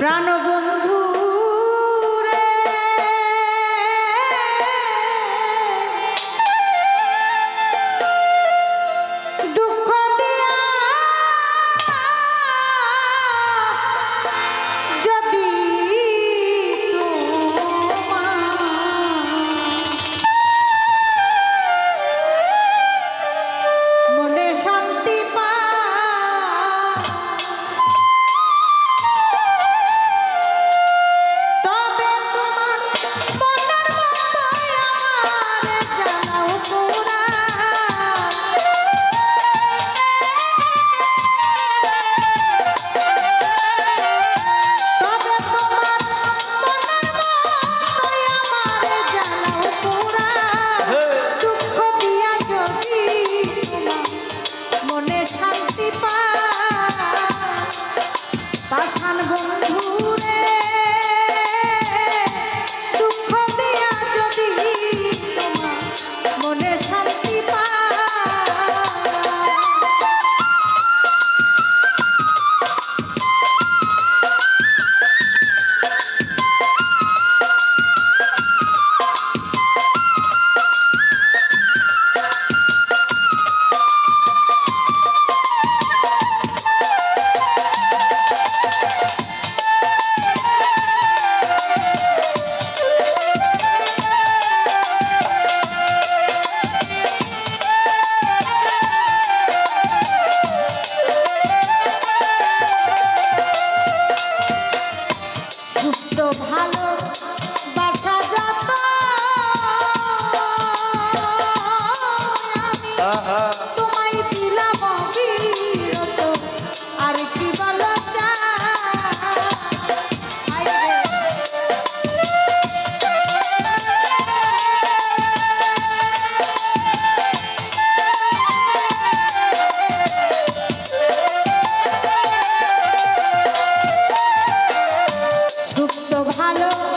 প্রাণবন্ধু I'm gonna a সুস্থ ভালো। palo.